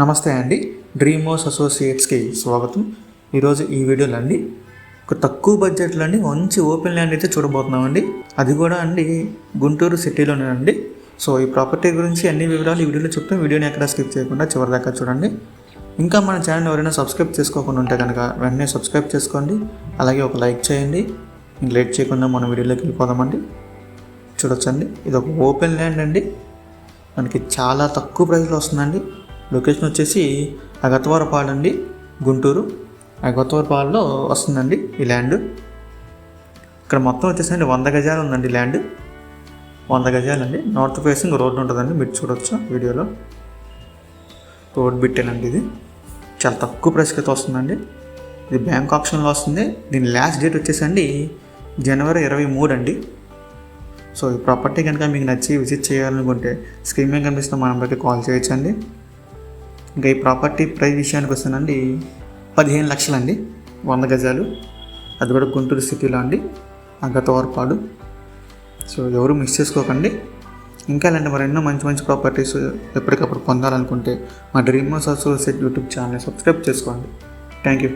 నమస్తే అండి. డ్రీమోస్ అసోసియేట్స్కి స్వాగతం. ఈరోజు ఈ వీడియోలో అండి ఒక తక్కువ బడ్జెట్లో అండి మంచి ఓపెన్ ల్యాండ్ అయితే చూడబోతున్నామండి. అది కూడా అండి గుంటూరు సిటీలోనే అండి. సో ఈ ప్రాపర్టీ గురించి అన్ని వివరాలు ఈ వీడియోలో చెప్తాం. వీడియోని ఎక్కడ స్కిప్ చేయకుండా చివరి దాకా చూడండి. ఇంకా మన ఛానల్ ఎవరైనా సబ్స్క్రైబ్ చేసుకోకుండా ఉంటే కనుక వెంటనే సబ్స్క్రైబ్ చేసుకోండి. అలాగే ఒక లైక్ చేయండి. ఇంక లేట్ చేయకుండా మన వీడియోలోకి వెళ్ళిపోదామండి. చూడొచ్చండి. ఇది ఒక ఓపెన్ ల్యాండ్ అండి. మనకి చాలా తక్కువ ప్రైస్లో వస్తుందండి. లొకేషన్ వచ్చేసి అగతవరపాడు అండి గుంటూరు. అగతవరపాడులో వస్తుందండి ఈ ల్యాండ్. ఇక్కడ మొత్తం వచ్చేసండి వంద గజాలు ఉందండి ల్యాండ్. వంద గజాలండి. నార్త్ ఫేసింగ్ రోడ్డు ఉంటుందండి మీరు చూడొచ్చు వీడియోలో. రోడ్ బిట్టేనండి ఇది. చాలా తక్కువ ప్రైస్కి అయితే వస్తుందండి. ఇది బ్యాంక్ ఆప్షన్లో వస్తుంది. దీని లాస్ట్ డేట్ వచ్చేసండి జనవరి ఇరవై మూడు అండి. సో ఈ ప్రాపర్టీ కనుక మీకు నచ్చి విజిట్ చేయాలనుకుంటే స్క్రీన్ మీద కనిపిస్తున్న మా నెంబర్కి కాల్ చేయొచ్చండి. ఇంకా ఈ ప్రాపర్టీ ప్రైస్ విషయానికి వస్తానండి పదిహేను లక్షలండి. వంద గజాలు. అది కూడా గుంటూరు సిటీలో అండి. అగతవరపాడు సో ఎవరు మిస్ చేసుకోకండి. ఇంకా ఇలాంటి మరెన్నో మంచి మంచి ప్రాపర్టీస్ ఎప్పటికప్పుడు పొందాలనుకుంటే మా dream house associate YouTube channel subscribe చేసుకోండి. Thank you